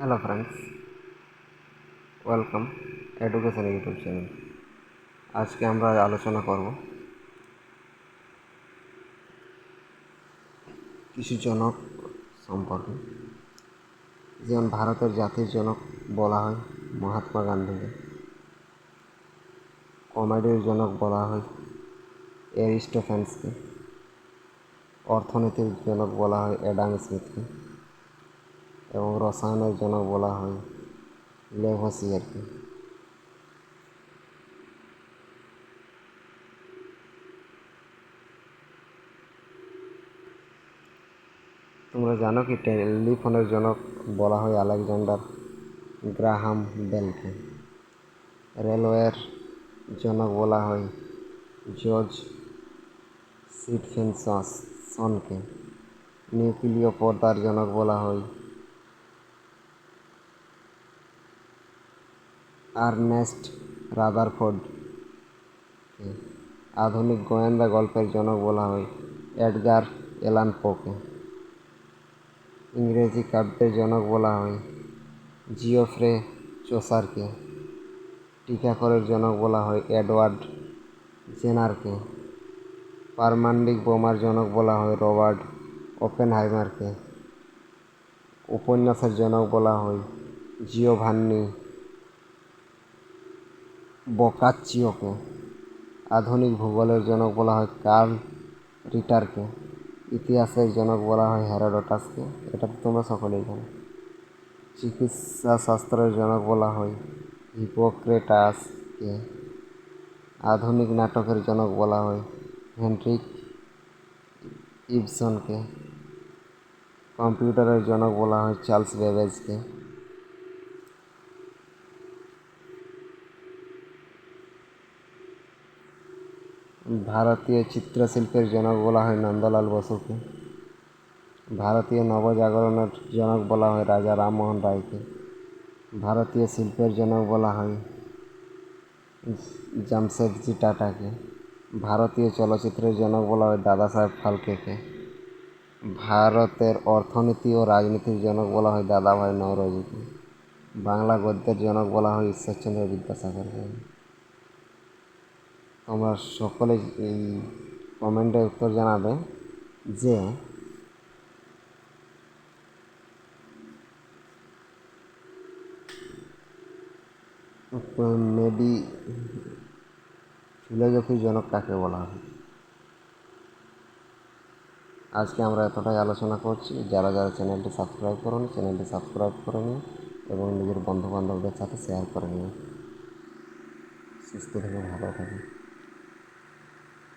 Hello friends welcome education YouTube channel আজকে আমরা আলোচনা করব কিছু জনক সম্পর্কে। যেমন ভারতের জাতির জনক বলা হয় মহাত্মা গান্ধীকে। কমেডির জনক বলা হয় অ্যারিস্টোফ্যান্সকে অর্থনীতির জনক বলা হয় অ্যাডাম স্মিথকে। এবং রসায়নের জনক বলা হয় লেভসিয়ারকে তোমরা জানো কি, টেলিফোনের জনক বলা হয় আলেকজান্ডার গ্রাহাম বেলকে। রেলওয়ের জনক বলা হয় জর্জ সিটফিনসনকে নিউক্লিয় পর্দার জনক বলা হয় আর্নেস্ট রাদারফোর্ড আধুনিক গোয়েন্দা গল্পের জনক বলা হয়, এডগার এলান পোকে ইংরেজি কাব্যের জনক বলা হয়, জিওফ্রে চোসারকে টিকাকরের জনক বলা হয়, এডওয়ার্ড জেনারকে পারমান্ডিক বোমার জনক বলা হয়, রবার্ট ওপেনহাইমারকে উপন্যাসের জনক বলা হয়, জিওভান্নি বকাচ্চিওকে আধুনিক ভূগোলের জনক বলা হয় কার্ল রিটারকে। ইতিহাসের জনক বলা হয় হ্যারোডোটাসকে এটা তো তোমরা সকলেই জানো। চিকিৎসা শাস্ত্রের জনক বলা হয় হিপোক্রেটাসকে। আধুনিক নাটকের জনক বলা হয় হেনরিক ইবসনকে। কম্পিউটারের জনক বলা হয় চার্লস বেবেজকে ভারতীয় চিত্রশিল্পের জনক বলা হয় নন্দলাল বসুকে। ভারতীয় নবজাগরণের জনক বলা হয় রাজা রামমোহন রায়কে। ভারতীয় শিল্পের জনক বলা হয় জামশেদজি টাটাকে। ভারতীয় চলচ্চিত্রের জনক বলা হয় দাদা সাহেব ফালকেকে। ভারতের অর্থনীতি ও রাজনীতির জনক বলা হয় দাদাভাই নওরোজিকে। বাংলা গদ্যের জনক বলা হয় ঈশ্বরচন্দ্র বিদ্যাসাগরকে। তোমরা সকলে এই কমেন্টে উত্তর জানাবে যে মেবি ফিলোজফির জনক কাকে বলা হয়? আজকে আমরা এতটাই আলোচনা করছি। যারা যারা চ্যানেলটি সাবস্ক্রাইব করুন, চ্যানেলটি সাবস্ক্রাইব করে নিন এবং নিজের বন্ধুবান্ধবদের সাথে শেয়ার করে নিন। সুস্থ থেকে ভালো থাকুন।